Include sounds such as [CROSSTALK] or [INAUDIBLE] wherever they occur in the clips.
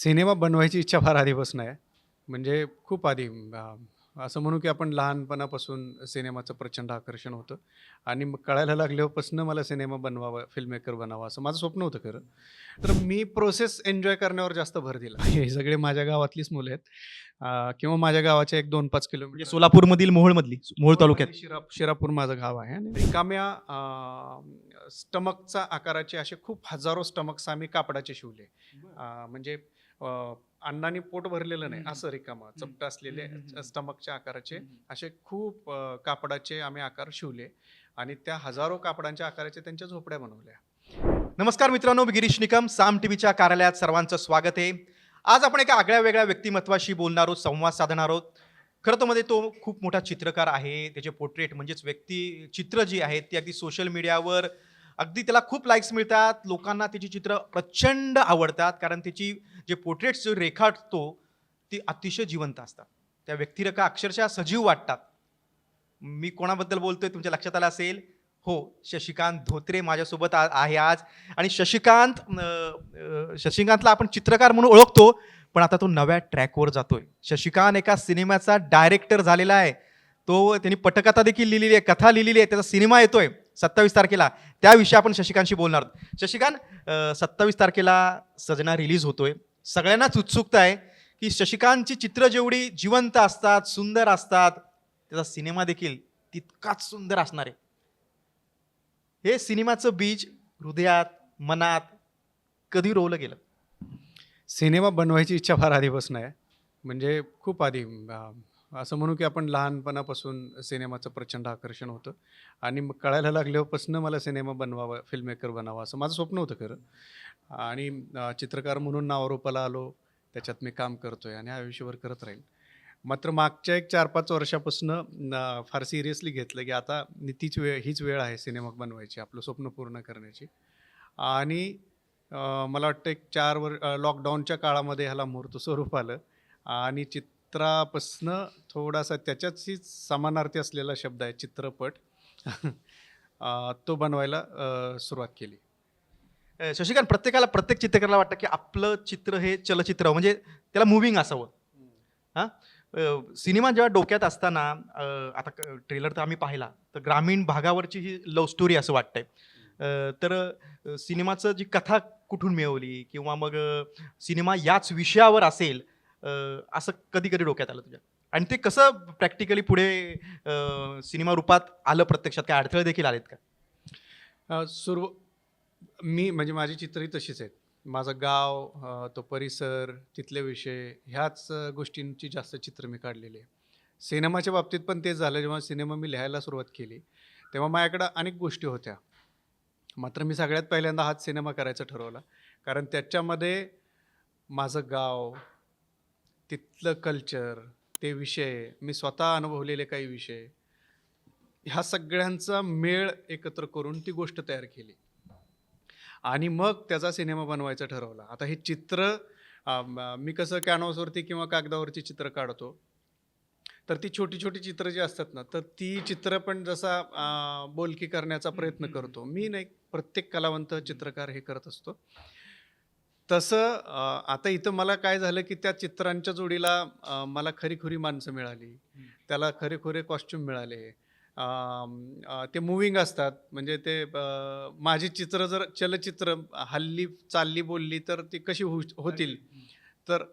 Cinema बनवायची इच्छा फार आधीपासून आहे. म्हणजे खूप आधी असं म्हणू की आपण लहानपणापासून सिनेमाचं प्रचंड आकर्षण होतं. आणि मग कळायला लागल्यापासून मला सिनेमा बनवावा फिल्म मेकर बनावा असं माझं स्वप्न होतं खरं. तर मी प्रोसेस एन्जॉय करण्यावर जास्त भर दिला. हे सगळे माझ्या गावातलीच मुलं आहेत. किंवा माझ्या गावाच्या एक दोन पाच म्हणजे किलोमीटर सोलापूरमधील मोहोळमधली मोहोळ तालुक्यात. शिरा शिरापूर माझं गाव आहे. आणि रिकाम्या स्टमकचा आकाराचे असे खूप हजारो स्टमक्स आम्ही कापडाचे शिवले. म्हणजे अन्नाने पोट भरलेलं नाही. असं रिकामं चपट असलेले. स्टमकच्या आकाराचे असे खूप कापडाचे आम्ही आकार शिवले आणि त्या हजारो कापडांच्या आकाराचे त्यांच्या झोपड्या बनवल्या. नमस्कार मित्रांनो मी गिरीश निकम साम टीव्हीच्या कार्यालयात सर्वांचं स्वागत आहे. आज आपण एका आगळ्या वेगळ्या व्यक्तिमत्वाशी बोलणार आहोत संवाद साधणार आहोत. खरं तर मध्ये तो खूप मोठा चित्रकार आहे त्याचे पोर्ट्रेट म्हणजेच व्यक्ती चित्र जी आहेत ती अगदी सोशल मीडियावर अगदी त्याला खूप लाईक्स मिळतात. लोकांना त्याची चित्र प्रचंड आवडतात. कारण त्याची जे पोर्ट्रेट्स जो रेखाटतो ती अतिशय जिवंत असतात. त्या व्यक्तिरेखा अक्षरशः सजीव वाटतात. मी कोणाबद्दल बोलतोय तुमच्या लक्षात आलं असेल? हो शशिकांत धोत्रे माझ्यासोबत आहे आज. आणि शशिकांत शशिकांतला आपण चित्रकार म्हणून ओळखतो पण आता तो नव्या ट्रॅकवर जातोय. शशिकांत एका सिनेमाचा डायरेक्टर झालेला आहे. तो त्यांनी पटकथा देखील लिहिलेली आहे कथा लिहिलेली आहे त्याचा सिनेमा येतोय. सत्तावीस तारखेला. त्याविषयी आपण शशिकांतशी बोलणार शशिकांत सत्तावीस तारखेला सजना रिलीज होतोय. सगळ्यांनाच उत्सुकता आहे की शशिकांतची चित्र जेवढी जिवंत असतात सुंदर असतात त्याचा सिनेमा देखील तितकाच सुंदर असणार आहे. हे सिनेमाचं बीज हृदयात मनात कधी रोवलं गेलं? सिनेमा बनवायची इच्छा फार आधीपासून आहे. म्हणजे खूप आधी असं म्हणू की आपण लहानपणापासून सिनेमाचं प्रचंड आकर्षण होतं. आणि मग कळायला लागल्यापासून मला सिनेमा बनवावा फिल्म मेकर बनावा असं माझं स्वप्न होतं खरं. आणि चित्रकार म्हणून नावारूपाला आलो त्याच्यात मी काम करतोय आणि आयुष्यभर करत राहील मात्र मागच्या एक चार पाच वर्षापासून फार सिरियसली घेतलं की आता तीच वेळ हीच वेळ आहे सिनेमा बनवायची आपलं स्वप्न पूर्ण करण्याची. आणि मला वाटतं एक चार वर लॉकडाऊनच्या काळामध्ये ह्याला मूर्त स्वरूप आलं. आणि चित्रापासनं थोडासा त्याच्याशी समानार्थी असलेला शब्द आहे चित्रपट. [LAUGHS] तो बनवायला सुरुवात केली. शशिकांत प्रत्येकाला प्रत्येक चित्रकाराला वाटतं की आपलं चित्र हे चलचित्र म्हणजे त्याला मुव्हिंग असावं. हां? सिनेमा जेव्हा डोक्यात असताना आता ट्रेलर तर आम्ही पाहिला तर ग्रामीण भागावरची ही लव्ह स्टोरी असं वाटतंय. तर सिनेमाचं जी कथा कुठून मिळवली किंवा मग सिनेमा याच विषयावर असेल असं कधी कधी डोक्यात आलं तुझ्या? आणि ते कसं प्रॅक्टिकली पुढे सिनेमा रूपात आलं प्रत्यक्षात? काय अडथळे देखील आलेत का? सुरू सुरू मी म्हणजे माझी चित्रही तशीच आहेत. माझं गाव तो परिसर तिथले विषय ह्याच गोष्टींची जास्त चित्र मी काढलेली आहे. सिनेमाच्या बाबतीत पण तेच झालं. जेव्हा सिनेमा मी लिहायला सुरुवात केली तेव्हा माझ्याकडं अनेक गोष्टी होत्या. मात्र मी सगळ्यात पहिल्यांदा हाच सिनेमा करायचा ठरवला. कारण त्याच्यामध्ये माझं गाव तिथलं कल्चर ते विषय मी स्वतः अनुभवलेले काही विषय ह्या सगळ्यांचा मेळ एकत्र करून ती गोष्ट तयार केली. आणि मग त्याचा सिनेमा बनवायचा ठरवला. आता हे चित्र मी कसं कॅनव्हासवरती किंवा कागदावरची चित्र काढतो तर ती छोटी छोटी चित्र जी असतात ना तर ती चित्र पण जसा बोलकी करण्याचा प्रयत्न करतो. मी नाही प्रत्येक कलावंत चित्रकार हे करत असतो. तसं आता इथं मला काय झालं की त्या चित्रांच्या जोडीला मला खरीखुरी माणसं मिळाली. त्याला खरेखुरे कॉस्ट्युम मिळाले. ते मुव्हिंग असतात. म्हणजे ते माझी चित्र जर चलचित्र हल्ली चालली बोलली तर ती कशी होतील? तर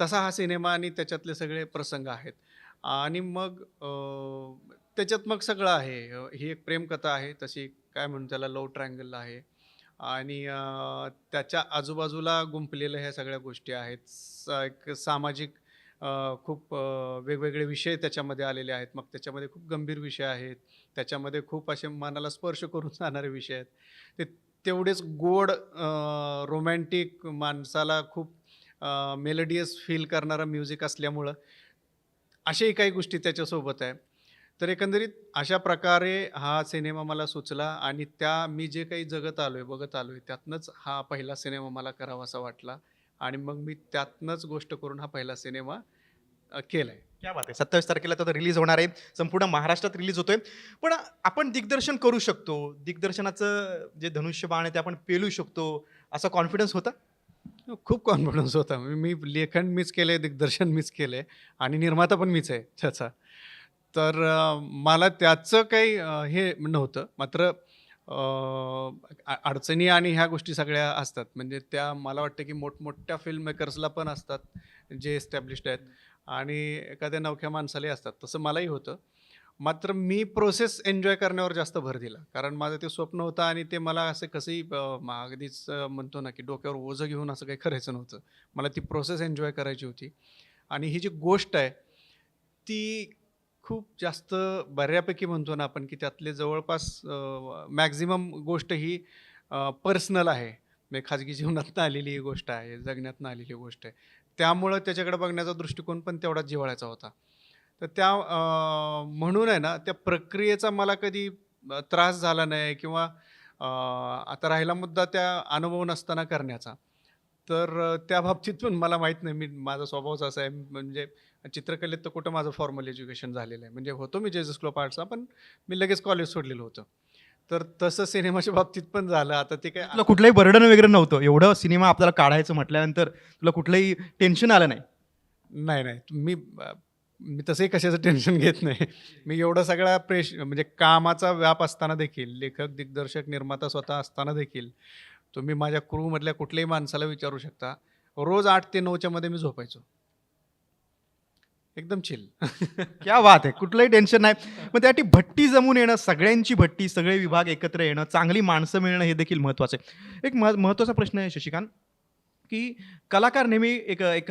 तसा हा सिनेमा आणि त्याच्यातले सगळे प्रसंग आहेत. आणि मग त्याच्यात मग सगळं आहे. ही एक प्रेमकथा आहे. तशी काय म्हणून त्याला लव ट्रायंगल आहे. आणि त्याच्या आजूबाजूला गुंपलेल्या ह्या सगळ्या गोष्टी आहेत. स- एक सामाजिक खूप वेगवेगळे विषय त्याच्यामध्ये आलेले आहेत. मग त्याच्यामध्ये खूप गंभीर विषय आहेत. त्याच्यामध्ये खूप असे मनाला स्पर्श करून [LAUGHS] जाणारे विषय आहेत. ते तेवढेच गोड रोमॅन्टिक माणसाला खूप मेलडियस फील करणारा म्युझिक असल्यामुळं अशाही काही गोष्टी त्याच्यासोबत आहे. तर एकंदरीत अशा प्रकारे हा सिनेमा मला सुचला आणि त्या मी जे काही जगत आलो आहे बघत आलो आहे त्यातनंच हा पहिला सिनेमा मला करावासा वाटला आणि मग मी त्यातनंच गोष्ट करून हा पहिला सिनेमा केला आहे क्या बात आहे. सत्तावीस तारखेला तो रिलीज होणार आहे. संपूर्ण महाराष्ट्रात रिलीज होतोय. पण आपण दिग्दर्शन करू शकतो. दिग्दर्शनाचं जे धनुष्यबाण आहे ते आपण पेलू शकतो. असा कॉन्फिडन्स होता? खूप कॉन्फिडन्स होता. मी मी लेखन मीच केलं आहे दिग्दर्शन मीच केलं आहे आणि निर्माता पण मीच आहे त्याचा. तर मला त्याचं काही हे नव्हतं. मात्र अडचणी आणि ह्या गोष्टी सगळ्या असतात. म्हणजे त्या मला वाटतं की मोठमोठ्या फिल्म मेकर्सला पण असतात जे एस्टॅब्लिश्ड आहेत. आणि एखाद्या नवख्या माणसालाही असतात. तसं मलाही होतं. मात्र मी प्रोसेस एन्जॉय करण्यावर जास्त भर दिला. कारण माझं ते स्वप्न होतं आणि ते मला असं कसंही अगदीच म्हणतो ना की डोक्यावर ओझं घेऊन असं काही करायचं नव्हतं. मला ती प्रोसेस एन्जॉय करायची होती. आणि ही जी गोष्ट आहे ती खूप जास्त बऱ्यापैकी म्हणतो ना आपण की त्यातले जवळपास मॅक्झिमम गोष्ट ही पर्सनल आहे. म्हणजे खाजगी जीवनातनं आलेली ही गोष्ट आहे जगण्यातनं आलेली गोष्ट आहे. त्यामुळं त्याच्याकडे बघण्याचा दृष्टिकोन पण तेवढाच जिव्हाळ्याचा होता. तर त्या म्हणून आहे ना त्या प्रक्रियेचा मला कधी त्रास झाला नाही किंवा आता राहिला मुद्दा त्या अनुभव नसताना करण्याचा. तर त्या बाबतीत पण मला माहीत नाही. मी माझा स्वभावच असा आहे. म्हणजे चित्रकलेत तर कुठं माझं फॉर्मल एज्युकेशन झालेलं आहे. म्हणजे होतो मी जेजस क्लब आर्ट्सचा पण मी लगेच कॉलेज सोडलेलं होतं. तर तसं सिनेमाच्या बाबतीत पण झालं. आता ते काय तुला कुठलंही बर्डन वगैरे नव्हतं. एवढं सिनेमा आपल्याला काढायचं म्हटल्यानंतर तुला कुठलंही टेन्शन आलं नाही? नाही नाही. मी मी तसंही कशाचं टेन्शन घेत नाही. मी एवढं सगळा प्रेश म्हणजे कामाचा व्याप असताना देखील लेखक दिग्दर्शक निर्माता स्वतः असताना देखील तुम्ही माझ्या क्रूमधल्या कुठल्याही माणसाला विचारू शकता. रोज आठ ते नऊच्या मध्ये मी झोपायचो. एकदम चिल [LAUGHS] क्या वाद आहे कुठलंही टेन्शन नाही. मग त्यासाठी भट्टी जमून येणं सगळ्यांची भट्टी सगळे विभाग एकत्र येणं चांगली माणसं मिळणं हे देखील महत्त्वाचं आहे. एक मह महत्त्वाचा प्रश्न आहे शशिकांत की कलाकार नेहमी एक एक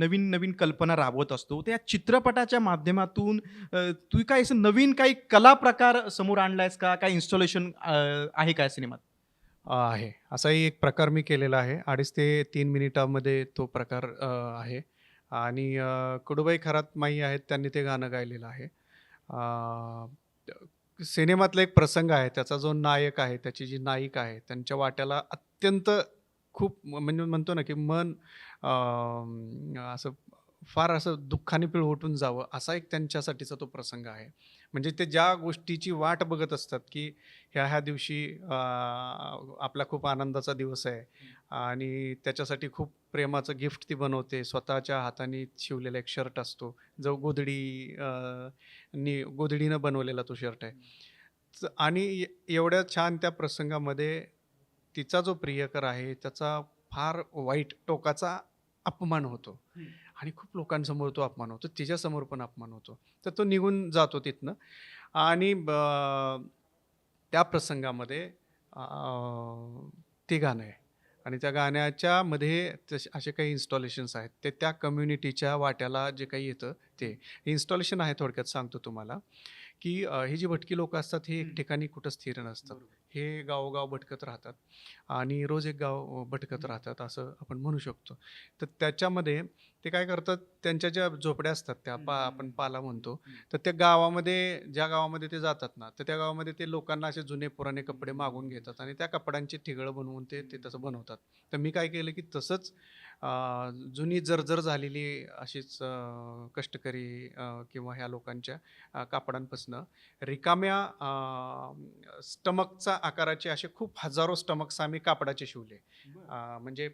नवीन नवीन कल्पना राबवत असतो. त्या चित्रपटाच्या माध्यमातून तू काय असं नवीन काही कला प्रकार समोर आणलायस का? काय इन्स्टॉलेशन आहे काय सिनेमात? आहे. असाही एक प्रकार मी केलेला आहे. अडीच ते तीन मिनिटामध्ये तो प्रकार आहे. आणि कुडुबाई कडुबाई खरात माई आहेत त्यांनी ते गाणं गायलेलं आहे. सिनेमातला एक प्रसंग आहे. त्याचा जो नायक आहे त्याची जी नायिका आहे त्यांच्या वाट्याला अत्यंत खूप म्हणजे म्हणतो ना की मन असं फार असं दुःखाने पिळवटून जावं असा एक त्यांच्यासाठीचा तो प्रसंग आहे. म्हणजे ते ज्या गोष्टीची वाट बघत असतात की ह्या ह्या दिवशी आपला खूप आनंदाचा दिवस आहे आणि त्याच्यासाठी खूप प्रेमाचं गिफ्ट ती बनवते. स्वतःच्या हाताने शिवलेला एक शर्ट असतो जो गोधडी नि नी गोधडीनं बनवलेला तो शर्ट आहे. च- आणि एवढ्या छान त्या प्रसंगामध्ये तिचा जो प्रियकर आहे त्याचा फार वाईट टोकाचा अपमान होतो. आणि खूप लोकांसमोर तो अपमान होतो तिच्यासमोर पण अपमान होतो. तर तो निघून जातो तिथनं. आणि ब- त्या प्रसंगामध्ये ते गाणं आहे. आणि त्या गाण्याच्या मध्ये तसे असे काही इन्स्टॉलेशन्स आहेत. ते त्या कम्युनिटीच्या वाट्याला जे काही येतं ते. इन्स्टॉलेशन आहे थोडक्यात सांगतो तुम्हाला की ही जी भटकी लोक असतात हे एक ठिकाणी कुठं स्थिर नसतात. हे गावोगाव भटकत राहतात. आणि रोज एक गाव भटकत राहतात असं आपण म्हणू शकतो. तर त्याच्यामध्ये ते काय करतात त्यांच्या ज्या झोपड्या असतात त्या पा आपण पाला म्हणतो तर त्या गावामध्ये ज्या गावामध्ये ते जातात ना तर त्या गावामध्ये ते लोकांना असे जुने पुराणे कपडे मागून घेतात आणि त्या कपड्यांची ठिगळं बनवून ते ते तसं बनवतात. तर मी काय केलं की तसंच जुनी जर्जर झालेली अशीच कष्टकरी किंवा ह्या लोकांच्या कापडांपासनं रिकाम्या स्टमकचा आकाराचे असे खूप हजारो स्टमक्स आम्ही कापडाचे शिवले. म्हणजे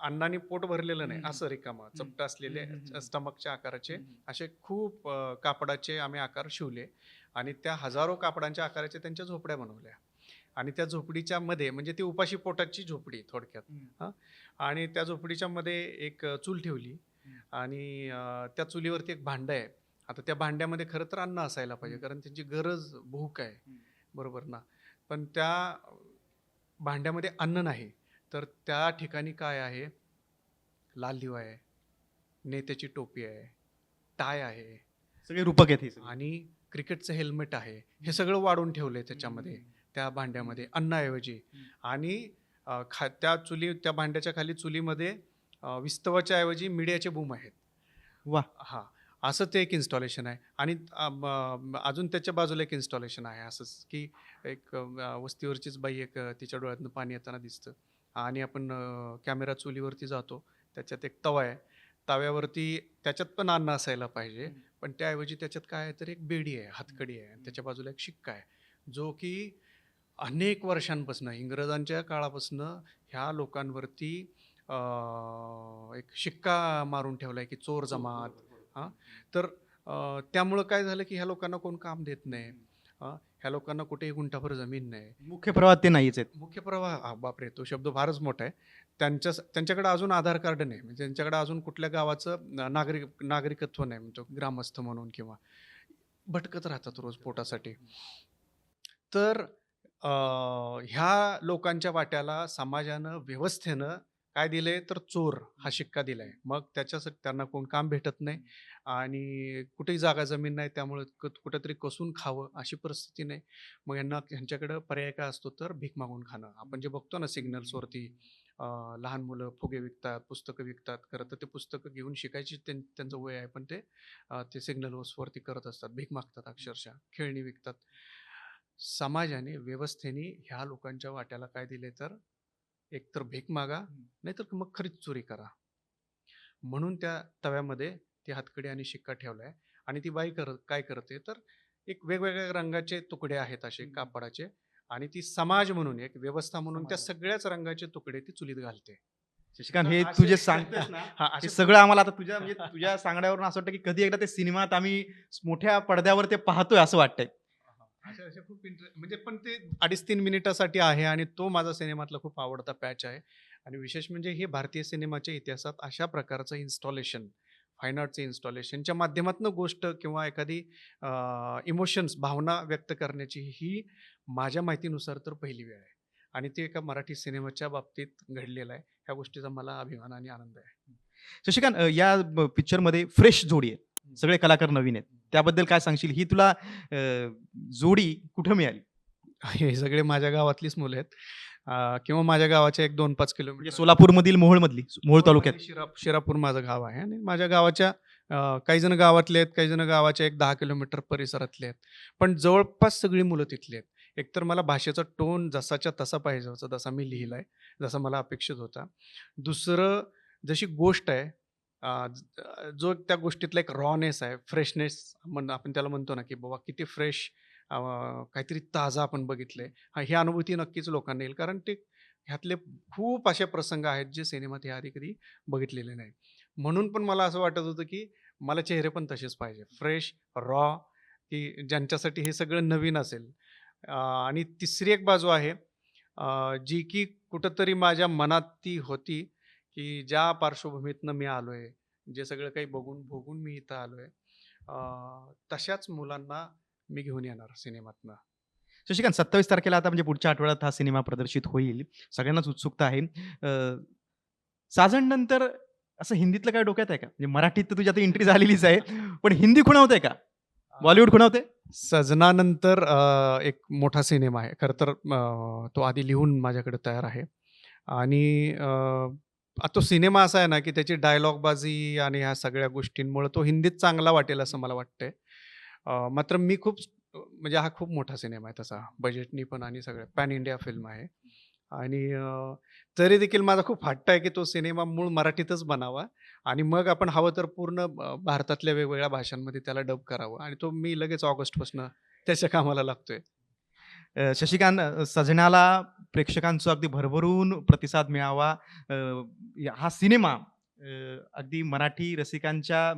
अन्नाने पोट भरलेलं नाही. असं रिकामं चपट असलेले. स्टमकच्या आकाराचे असे खूप कापडाचे आम्ही आकार शिवले आणि त्या हजारो कापडांच्या आकाराचे त्यांच्या झोपड्या बनवल्या आणि त्या झोपडीच्या मध्ये म्हणजे ती उपाशी पोटाची झोपडी थोडक्यात आणि त्या झोपडीच्या मध्ये एक चूल ठेवली. आणि त्या चुलीवरती एक भांडं आहे आता त्या भांड्यामध्ये खरं तर अन्न असायला पाहिजे. कारण त्यांची गरज भूक आहे. बरोबर ना पण त्या भांड्यामध्ये अन्न नाही तर त्या ठिकाणी काय आहे? लाल दिवा आहे नेत्याची टोपी आहे टाय आहे. सगळे रूपक आहेत. आणि क्रिकेटचं हेल्मेट आहे. हे सगळं वाढून ठेवलंय त्याच्यामध्ये त्या भांड्यामध्ये अन्नाऐवजी. आणि खा त्या चुली त्या भांड्याच्या खाली चुलीमध्ये विस्तवाच्या ऐवजी मिडियाचे बूम आहेत. वा. हा असं ते एक इन्स्टॉलेशन आहे. आणि अजून त्याच्या बाजूला एक इन्स्टॉलेशन आहे असंच की एक वस्तीवरचीच बाई एक तिच्या डोळ्यातनं पाणी येताना दिसतं. आणि आपण कॅमेरा चुलीवरती जातो त्याच्यात एक तवा आहे. तव्यावरती त्याच्यात पण अन्न असायला पाहिजे. पण त्याऐवजी त्याच्यात काय आहे तर एक बेडी आहे हातकडी आहे त्याच्या बाजूला एक शिक्का आहे जो की अनेक वर्षांपासून इंग्रजांच्या काळापासून ह्या लोकांवरती एक शिक्का मारून ठेवलाय की चोर जमात तर अं, त्यामुळं काय झालं की ह्या लोकांना कोण काम देत नाही. ह्या लोकांना कुठेही गुंठाभर जमीन नाही. मुख्य प्रवाहात ते नाहीच आहेत. मुख्य प्रवाह हा बापरे तो शब्द फारच मोठा आहे. त्यांच्या त्यांच्याकडे अजून आधार कार्ड नाही. म्हणजे त्यांच्याकडे अजून कुठल्या गावाचं नागरिक नागरिकत्व नाही. म्हणजे ग्रामस्थ म्हणून किंवा भटकत राहतात रोज पोटासाठी. तर ह्या लोकांच्या वाट्याला समाजानं व्यवस्थेनं काय दिले तर चोर हा शिक्का दिलाय. मग त्याच्यासाठी त्यांना कोण काम भेटत नाही. आणि कुठेही जागा जमीन नाही त्यामुळे कुठेतरी कसून खावं अशी परिस्थिती नाही. मग यांना ह्यांच्याकडं पर्याय काय असतो तर भीक मागून खाणं. आपण जे बघतो ना सिग्नल्सवरती लहान मुलं फुगे विकतात पुस्तकं विकतात खरं तर ते पुस्तकं घेऊन शिकायची त्यां- त्यांचं वय आहे पण ते ते सिग्नल्सवरती करत असतात. भीक मागतात अक्षरशः. खेळणी विकतात. समाजाने व्यवस्थेने ह्या लोकांच्या वाट्याला काय दिले तर एकतर भीक मागा नाहीतर मग खरीच चोरी करा. म्हणून त्या तव्यामध्ये ती हातकडी आणि शिक्का ठेवलाय आणि ती बाई करत काय करते तर एक वेगवेगळ्या रंगाचे तुकडे आहेत असे. कापडाचे आणि ती समाज म्हणून एक व्यवस्था म्हणून त्या. सगळ्याच रंगाचे तुकडे ती चुलीत घालते शशिकांत हे तुझे सांगतेस ना हा, सगळं आम्हाला आता तुझ्या [LAUGHS] म्हणजे तुझ्या सांगण्यावरून असं वाटतं की कधी एकदा ते सिनेमात आम्ही मोठ्या पडद्यावर ते पाहतोय असं वाटतंय असे खूप इंटरे म्हणजे पण ते अडीच तीन मिनिटासाठी आहे आणि तो माझा सिनेमातला खूप आवडता पॅच आहे आणि विशेष म्हणजे हे भारतीय सिनेमाच्या इतिहासात अशा प्रकारचं इन्स्टॉलेशन फाईन आर्टचं इन्स्टॉलेशनच्या माध्यमातून गोष्ट किंवा एखादी इमोशन्स भावना व्यक्त करण्याची ही माझ्या माहितीनुसार तर पहिली वेळ आहे. आणि ते एका मराठी सिनेमाच्या बाबतीत घडलेलं आहे. ह्या गोष्टीचा मला अभिमान आणि आनंद आहे. शशिकांत या पिक्चरमध्ये फ्रेश जोडी आहे. सगळे कलाकार नवीन आहेत. त्याबद्दल काय सांगशील? ही तुला जोडी कुठं मिळाली? हे सगळे माझ्या गावातलीच मुलं आहेत. किंवा माझ्या गावाच्या एक दोन पाच म्हणजे किलोमीटर सोलापूरमधील मोहोळमधली मोहोळ तालुक्यात. शिरा शिरापूर माझं गाव आहे आणि माझ्या गावाच्या काही जण गावातले आहेत काही जण गावाच्या एक दहा किलोमीटर परिसरातले आहेत. पण जवळपास सगळी मुलं तिथली आहेत. एकतर मला भाषेचा टोन जसाच्या तसा पाहिजे होता तसा मी लिहिलाय जसा मला अपेक्षित होता. दुसरं जशी गोष्ट आहे जो त्या गोष्टीतला एक रॉनेस आहे फ्रेशनेस म्हण आपण त्याला म्हणतो ना की बाबा किती फ्रेश काहीतरी ताजा आपण बघितलंय. हा ही अनुभूती नक्कीच लोकांना येईल. कारण ते ह्यातले खूप असे प्रसंग आहेत जे सिनेमात ह्या आधी कधी बघितलेले नाही म्हणून पण मला असं वाटत होतं की मला चेहरे पण तसेच पाहिजे. फ्रेश रॉ की ज्यांच्यासाठी हे सगळं नवीन असेल. आणि तिसरी एक बाजू आहे जी की कुठंतरी माझ्या मनात ती होती की ज्या पार्श्वभूमीतनं मी आलो आहे जे सगळं काही बघून भोगून मी इथं आलो आहे तशाच मुलांना मी घेऊन येणार सिनेमातनं. शशिकांत सत्तावीस तारखेला आता म्हणजे पुढच्या आठवड्यात हा सिनेमा प्रदर्शित होईल. सगळ्यांनाच उत्सुकता आहे. साजण नंतर असं हिंदीतलं काय डोक्यात आहे का? म्हणजे मराठीत तर तुझी आता एंट्री झालेलीच आहे. पण हिंदी खुणावते का? बॉलिवूड खुणावते सजनानंतर एक मोठा सिनेमा आहे. खरं तर तो आधी लिहून माझ्याकडे तयार आहे. आणि तो सिनेमा असा आहे ना की त्याची डायलॉगबाजी आणि ह्या सगळ्या गोष्टींमुळे तो हिंदीत चांगला वाटेल असं मला वाटतंय. मात्र मी खूप म्हणजे हा खूप मोठा सिनेमा आहे तसा. बजेटनी पण आणि सगळं. पॅन इंडिया फिल्म आहे. आणि तरी देखील माझा खूप हट्ट आहे की तो सिनेमा मूळ मराठीतच बनावा आणि मग आपण हवं तर पूर्ण भारतातल्या वेगवेगळ्या भाषांमध्ये त्याला डब करावं. आणि तो मी लगेच ऑगस्टपासून त्याच्या कामाला लागतोय. शशिकांत सजण्याला सजनाला प्रेक्षकांचा अगदी भरभरून प्रतिसाद मिळावा. हा सिनेमा अगदी मराठी रसिकांच्या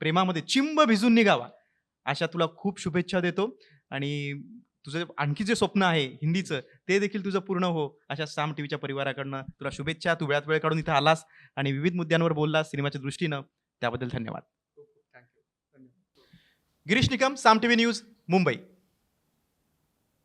प्रेमामध्ये चिंब भिजून निघावा. अशा तुला खूप शुभेच्छा देतो. आणि तुझं आणखी जे स्वप्न आहे हिंदीचं ते देखील तुझं पूर्ण हो. अशा साम टीव्हीच्या परिवाराकडनं तुला शुभेच्छा. तू वेळात वेळ काढून इथं आलास आणि विविध मुद्द्यांवर बोललास सिनेमाच्या दृष्टीनं. त्याबद्दल धन्यवाद. Girish Nikam Saam TV news Mumbai.